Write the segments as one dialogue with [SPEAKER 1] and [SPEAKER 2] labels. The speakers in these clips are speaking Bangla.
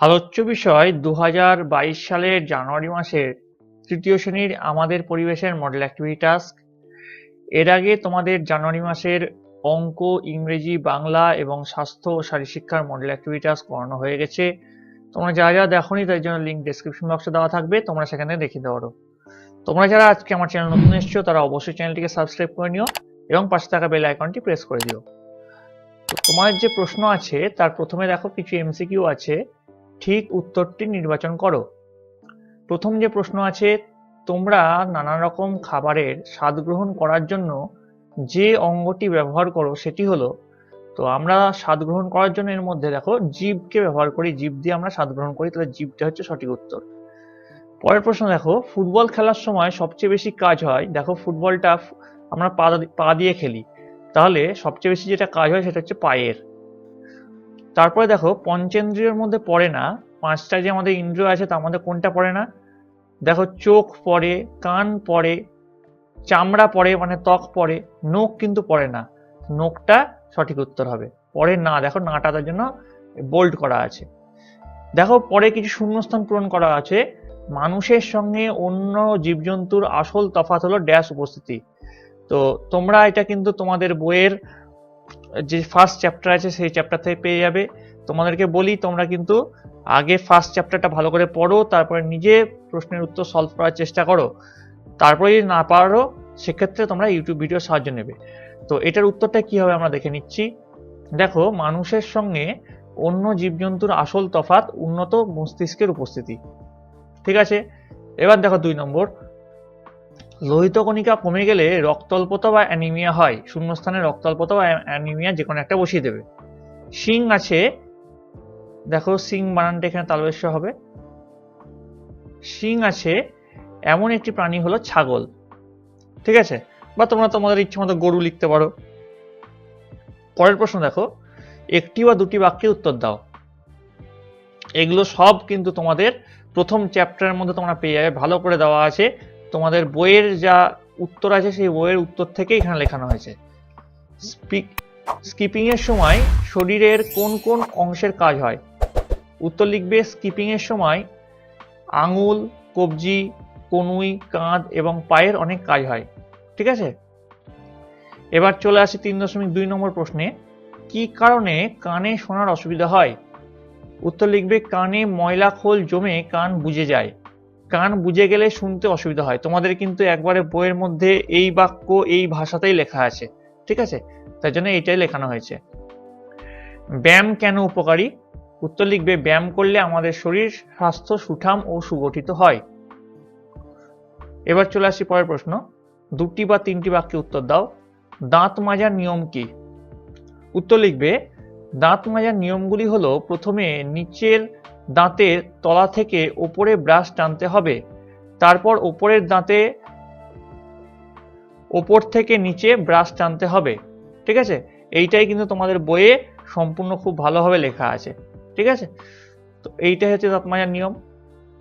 [SPEAKER 1] আলোচ্য বিষয় দু হাজার বাইশ সালের জানুয়ারি মাসের তৃতীয় শ্রেণির আমাদের পরিবেশের মডেল অ্যাক্টিভিটি টাস্ক এর আগে তোমাদের জানুয়ারি মাসের অঙ্ক, ইংরেজি, বাংলা এবং স্বাস্থ্য ও শারীরশিক্ষার মডেল অ্যাক্টিভিটি টাস্ক করানো হয়ে গেছে। তোমরা যা যারা দেখোনি তার জন্য লিঙ্ক ডেসক্রিপশন বক্সে দেওয়া থাকবে, তোমরা সেখানে দেখে পারো। তোমরা যারা আজকে আমার চ্যানেল নতুন এসছো, তারা অবশ্যই চ্যানেলটিকে সাবস্ক্রাইব করে নিও এবং পাশে থাকা বেল আইকনটি প্রেস করে দিও। তোমার যে প্রশ্ন আছে, তার প্রথমে দেখো কিছু এমসিকিউ আছে। ঠিক উত্তরটি নির্বাচন করো। প্রথম যে প্রশ্ন আছে, তোমরা নানা রকম খাবারের স্বাদ গ্রহণ করার জন্য যে অঙ্গটি ব্যবহার করো সেটি হলো, তো আমরা স্বাদ গ্রহণ করার জন্য এর মধ্যে দেখো, জীবকে ব্যবহার করি, জীব দিয়ে আমরা স্বাদ গ্রহণ করি, তাহলে জীবটা হচ্ছে সঠিক উত্তর। পরের প্রশ্ন দেখো, ফুটবল খেলার সময় সবচেয়ে বেশি কাজ হয়, দেখো ফুটবলটা আমরা পা পা দিয়ে খেলি, তাহলে সবচেয়ে বেশি যেটা কাজ হয় সেটা হচ্ছে পায়ের। তারপরে দেখো, পঞ্চেন্দ্রিয়ের মধ্যে পড়ে না, পাঁচটা যে আমাদের ইন্দ্রিয় আছে তার মধ্যে কোনটা পড়ে না? দেখো, চোখ পড়ে, কান পড়ে, চামড়া পড়ে মানে ত্বক পড়ে, নখ কিন্তু পড়ে না। নখটা সঠিক উত্তর হবে। পরে না, দেখো, নাটা তার জন্য বোল্ড করা আছে। দেখো, পরে কিছু শূন্যস্থান পূরণ করা আছে। মানুষের সঙ্গে অন্য জীবজন্তুর আসল তফাত হলো ড্যাশ উপস্থিতি। তো তোমরা এটা কিন্তু তোমাদের বইয়ের যে ফার্স্ট চ্যাপ্টার আছে, সেই চ্যাপ্টার থেকে পেয়ে যাবে। তোমাদেরকে বলি, তোমরা কিন্তু আগে ফার্স্ট চ্যাপ্টারটা ভালো করে পড়ো, তারপরে নিজে প্রশ্নের উত্তর সলভ করার চেষ্টা করো। তারপরে যদি না পারো, সেক্ষেত্রে তোমরা ইউটিউব ভিডিও সাহায্য নেবে। তো এটার উত্তরটা কি হবে আমরা দেখে নিচ্ছি। দেখো, মানুষের সঙ্গে অন্য জীবজন্তুর আসল তফাৎ উন্নত মস্তিষ্কের উপস্থিতি। ঠিক আছে? এবার দেখো দুই নম্বর। লোহিত কণিকা কমে গেলে রক্তল্পতা বা অ্যানিমিয়া হয়। শূন্যস্থানে রক্তল্পতা বা অ্যানিমিয়া যে কোনো একটা বসিয়ে দেবে। শিং আছে। দেখো শিং বানানটা এখানে তালবেশ্য হবে। শিং আছে। এমন একটি প্রাণী হলো ছাগল। ঠিক আছে? বা তোমরা তোমাদের ইচ্ছে মতো গরু লিখতে পারো। পরের প্রশ্ন দেখো। একটি বা দুটি বাক্যে উত্তর দাও। এগুলো সব কিন্তু তোমাদের প্রথম চ্যাপ্টারের মধ্যে তোমরা পেয়ে যাবে। ভালো করে দেওয়া আছে। তোমাদের বইয়ের যা উত্তর আছে, সেই বইয়ের উত্তর থেকে এখানে লেখানো হয়েছে। স্কিপিং এর সময় শরীরের কোন কোন অংশের কাজ হয়? উত্তর লিখবে স্কিপিং এর সময় আঙুল, কবজি, কনুই, কাঁধ এবং পায়ের অনেক কাজ হয়। ঠিক আছে? এবার চলে আসি তিন দশমিক দুই নম্বর প্রশ্নে। কি কারণে কানে শোনার অসুবিধা হয়? উত্তর লিখবে, কানে ময়লা খোল জমে কান বুঝে যায়। কান বুঝে গেলে শুনতে অসুবিধা হয়। তোমাদের কিন্তু একবারে বইয়ের মধ্যে এই বাক্য, এই ভাষাতেই লেখা আছে। ঠিক আছে? তাই জন্য এইটাই লেখানো হয়েছে। ব্যায়াম কেন উপকারী? উত্তর লিখবে, ব্যায়াম করলে আমাদের শরীর স্বাস্থ্য সুঠাম ও সুগঠিত হয়। এবার চলে আসি পরের প্রশ্ন। দুটি বা তিনটি বাক্যে উত্তর দাও। দাঁত মাজার নিয়ম কি? উত্তর লিখবে, দাঁত মাজার নিয়মগুলি হলো, প্রথমে নিচের দাঁতের তলা থেকে ওপরে ব্রাশ টানতে হবে। তারপর ওপরের দাঁতে ওপর থেকে নিচে ব্রাশ টানতে হবে। ঠিক আছে? এইটাই কিন্তু তোমাদের বইয়ে সম্পূর্ণ খুব ভালোভাবে লেখা আছে। ঠিক আছে? তো এইটাই হচ্ছে দাঁত মাজার নিয়ম।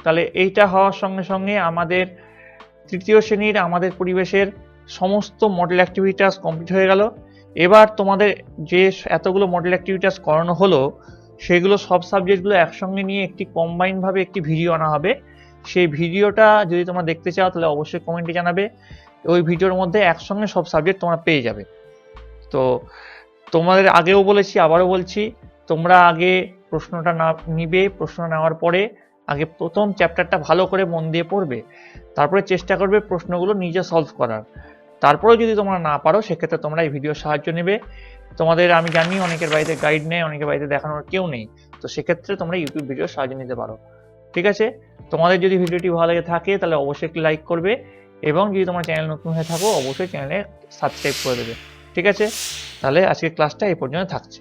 [SPEAKER 1] তাহলে এইটা হওয়ার সঙ্গে সঙ্গে আমাদের তৃতীয় শ্রেণির আমাদের পরিবেশের সমস্ত মডেল অ্যাক্টিভিটাস কমপ্লিট হয়ে গেল। এবার তোমাদের যে এতগুলো মডেল অ্যাক্টিভিটাস করানো হলো সেগুলো সব সাবজেক্টগুলো একসঙ্গে নিয়ে একটি কম্বাইনভাবে একটি ভিডিও আনা হবে। সেই ভিডিওটা যদি তোমরা দেখতে চাও, তাহলে অবশ্যই কমেন্টে জানাবে। ওই ভিডিওর মধ্যে একসঙ্গে সব সাবজেক্ট তোমরা পেয়ে যাবে। তো তোমাদের আগেও বলেছি, আবারও বলছি, তোমরা আগে প্রশ্নটা না নিবে, প্রশ্ন নেওয়ার পরে আগে প্রথম চ্যাপ্টারটা ভালো করে মন দিয়ে পড়বে। তারপরে চেষ্টা করবে প্রশ্নগুলো নিজে সলভ করার। তারপরেও যদি তোমরা না পারো, সেক্ষেত্রে তোমরা এই ভিডিওর সাহায্য নেবে। তোমাদের আমি জানি অনেকের বাড়িতে গাইড নেই, অনেকের বাড়িতে দেখানোর কেউ নেই। তো সেক্ষেত্রে তোমরা ইউটিউব ভিডিওর সাহায্য নিতে পারো। ঠিক আছে? তোমাদের যদি ভিডিওটি ভালো লাগে থাকে, তাহলে অবশ্যই একটি লাইক করবে এবং যদি তোমার চ্যানেল নতুন হয়ে থাকো, অবশ্যই চ্যানেলে সাবস্ক্রাইব করে দেবে। ঠিক আছে? তাহলে আজকের ক্লাসটা এই পর্যন্ত থাকছে।